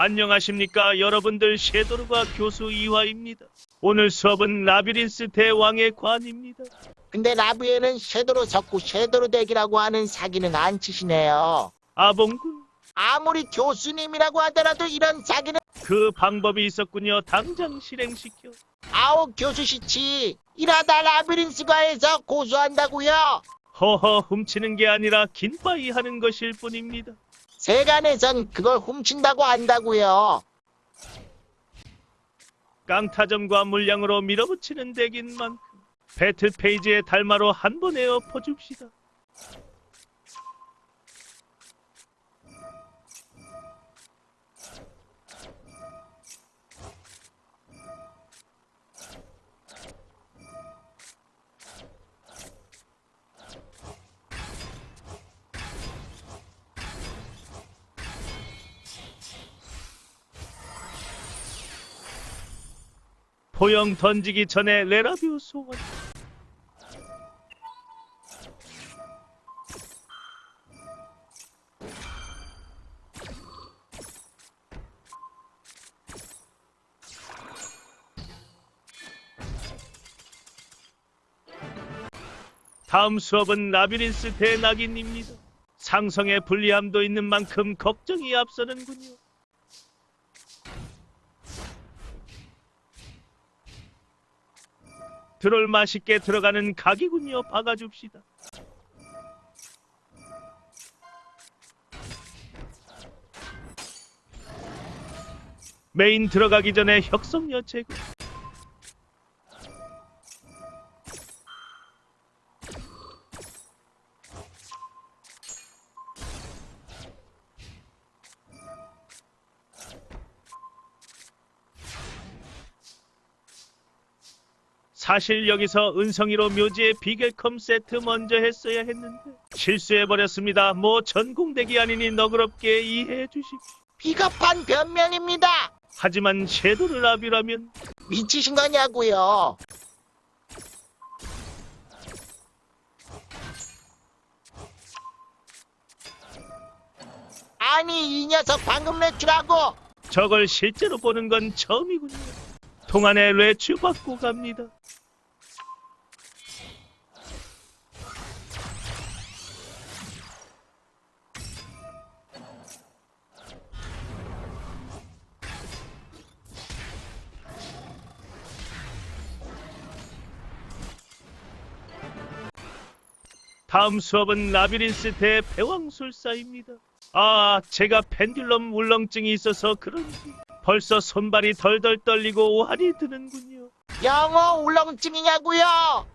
안녕하십니까 여러분들 셰도르가 교수 이화입니다. 오늘 수업은 라비린스 대왕의 관입니다. 근데 라브에는 섀도로 섞고 섀도로 덱이라고 하는 사기는 안 치시네요. 아봉군 아무리 교수님이라고 하더라도 이런 사기는 그 방법이 있었군요. 당장 실행시켜. 아우 교수 씨치 이러다 라비린스가에서 고소한다고요. 허허 훔치는 게 아니라 긴바이 하는 것일 뿐입니다. 세간에선 그걸 훔친다고 한다고요. 깡타점과 물량으로 밀어붙이는 덱인 만큼 배틀 페이지에 달마로 한 번에 엎어줍시다. 포영 던지기 전에 레라뷰 소원. 다음 수업은 라비린스 대낙인입니다. 상성의 불리함도 있는 만큼 걱정이 앞서는군요. 드롤 맛있게 들어가는 각이군요. 박아줍시다. 메인 들어가기 전에 혁성여 제거. 사실 여기서 은성이로 묘지의 비겔컴 세트 먼저 했어야 했는데 실수해버렸습니다. 뭐 전공대기 아니니 너그럽게 이해해 주십시오. 비겁한 변명입니다. 하지만 섀도를 라비라면 미치신 거냐고요. 아니 이 녀석 방금 매출하고 저걸 실제로 보는 건 처음이군요. 동안에 레츠 받고 갑니다. 다음 수업은 라비린스 대 배왕술사입니다. 아, 제가 펜듈럼 울렁증이 있어서 그런지 벌써 손발이 덜덜 떨리고 오한이 드는군요. 영어 울렁증이냐고요.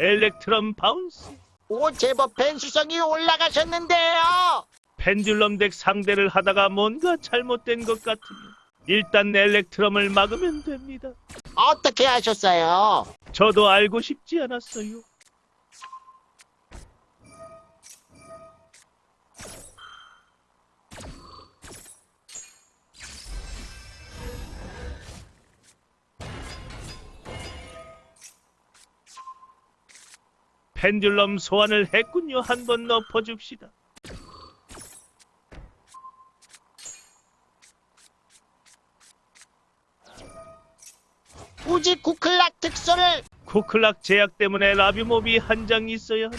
엘렉트럼 바운스. 오 제법 벤수성이 올라가셨는데요. 펜듈럼 덱 상대를 하다가 뭔가 잘못된 것 같으면 일단 엘렉트럼을 막으면 됩니다. 어떻게 하셨어요? 저도 알고 싶지 않았어요. 펜듈럼 소환을 했군요. 한 번 엎어줍시다. 굳이 구클락 특수를 쿠클락 제약 때문에 라비몹이 한 장 있어야 하는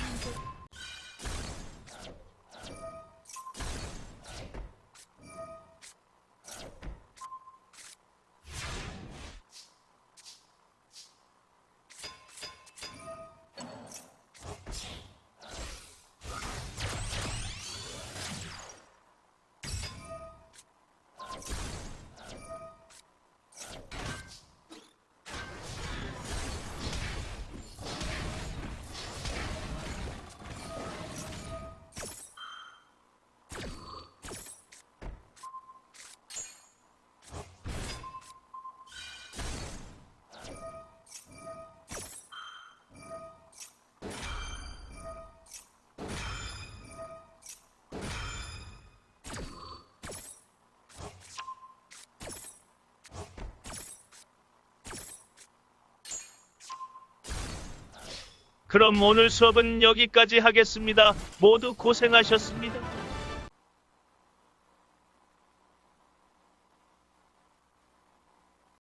그럼 오늘 수업은 여기까지 하겠습니다. 모두 고생하셨습니다.